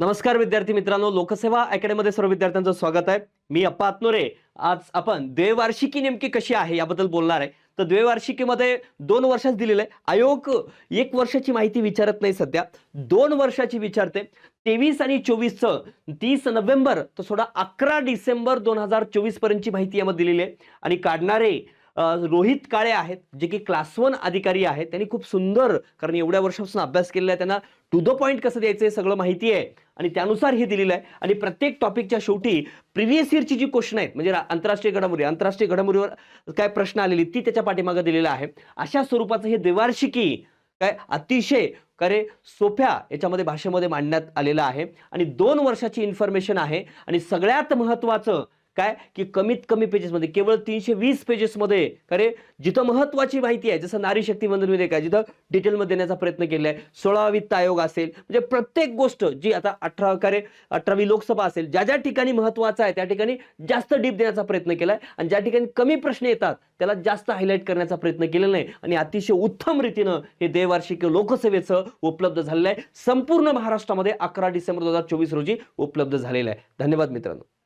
नमस्कार विद्यार्थी मित्रांनो लोकसेवा अकॅडमीमध्ये सर्व विद्यार्थ्यांचं स्वागत आहे. मी अप्पा आत्नोरे. आज आपण द्वैवार्षिकी नेमकी कशी आहे याबद्दल बोलणार आहे. तर द्वैवार्षिकीमध्ये दोन वर्षाच दिलेलं आहे. आयोग एक वर्षाची माहिती विचारत नाही सध्या. दोन वर्षाची विचारते. तेवीस आणि चोवीसचं तीस नोव्हेंबर तर सोडा अकरा डिसेंबर दोन हजार चोवीस पर्यंतची माहिती यामध्ये दिलेली आहे. आणि काढणारे रोहित काळे आहेत जे की क्लास वन अधिकारी आहेत. त्यांनी खूप सुंदर कारण एवढ्या वर्षापासून अभ्यास केलेला आहे त्यांना टू द पॉईंट कसं द्यायचं हे सगळं माहिती आहे. आणि त्यानुसार हे दिलेलं आहे. आणि प्रत्येक टॉपिकच्या शेवटी प्रिव्हियस इयरची जी क्वेश्चन आहेत म्हणजे आंतरराष्ट्रीय घडामोडी आंतरराष्ट्रीय घडामोडीवर काय प्रश्न आलेली ती त्याच्या पाठीमागे दिलेला आहे. अशा स्वरूपाचं हे द्विवार्षिकी काय अतिशय करे सोप्या याच्यामध्ये भाषेमध्ये मांडण्यात आलेलं आहे. आणि दोन वर्षाची इन्फॉर्मेशन आहे. आणि सगळ्यात महत्त्वाचं काय? की कमीत कमी पेजेसमध्ये केवळ तीनशे वीस पेजेसमध्ये अरे जिथं महत्वाची माहिती आहे जसं नारी शक्ती मंदिरमध्ये काय? जिथं डिटेलमध्ये देण्याचा प्रयत्न केला आहे. सोळा वित्त आयोग असेल म्हणजे प्रत्येक गोष्ट जी आता अठरा करे अठरावी लोकसभा असेल ज्या ज्या ठिकाणी महत्वाचं आहे त्या ठिकाणी जास्त डीप देण्याचा प्रयत्न केला आहे. आणि ज्या ठिकाणी कमी प्रश्न येतात त्याला जास्त हायलाईट करण्याचा प्रयत्न केलेला नाही. आणि अतिशय उत्तम रीतीनं हे द्वैवार्षिक लोकसेवेचं उपलब्ध झालेलं आहे. संपूर्ण महाराष्ट्रामध्ये अकरा डिसेंबर दोन हजार चोवीस रोजी उपलब्ध झालेलं आहे. धन्यवाद मित्रांनो.